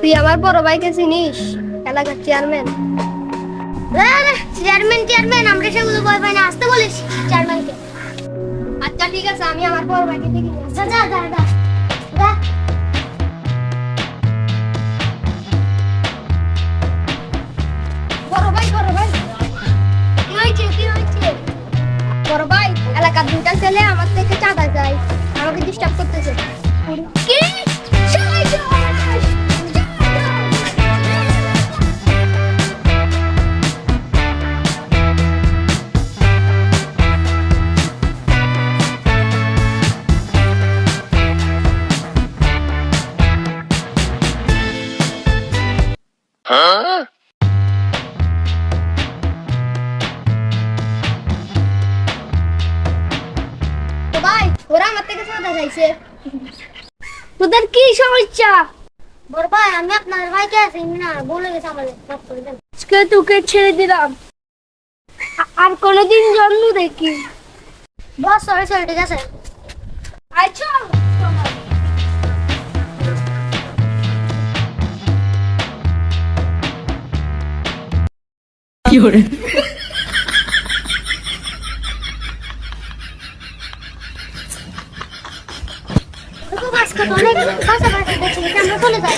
তুই আমার বড় ভাইকে চিনিস? এলাকার চেয়ারম্যান চেয়ারম্যান চেয়ারম্যান আমরা সেগুলো ভয় পাই না। আসতে বলিস চেয়ারম্যানকে আচ্ছা ঠিক আছে, আমি আমার বড় ভাইকে দেখি যা যা যা যা। বড় ভাই এলাকার দুইটা ছেলে আমার থেকে চাঁদা চাই আমাকে ডিস্টার্ব করতেছে। কি? সবাই ওরা আমার থেকে চাঁদা চাইছে। তোদের কি সমস্যা? বড় ভাই, আমি আপনার ভাইকে আছি না, বলে গেছে আমাদের মাফ করে দেন। আজকে তোকে ছেড়ে দিলাম। আর কোনোদিন জন্ম দেখি। বস সরি সরি ঠিক আছে? আচ্ছা তো আজকে তো অনেক কাছাকাছি দেখছি আমরা চলে যাই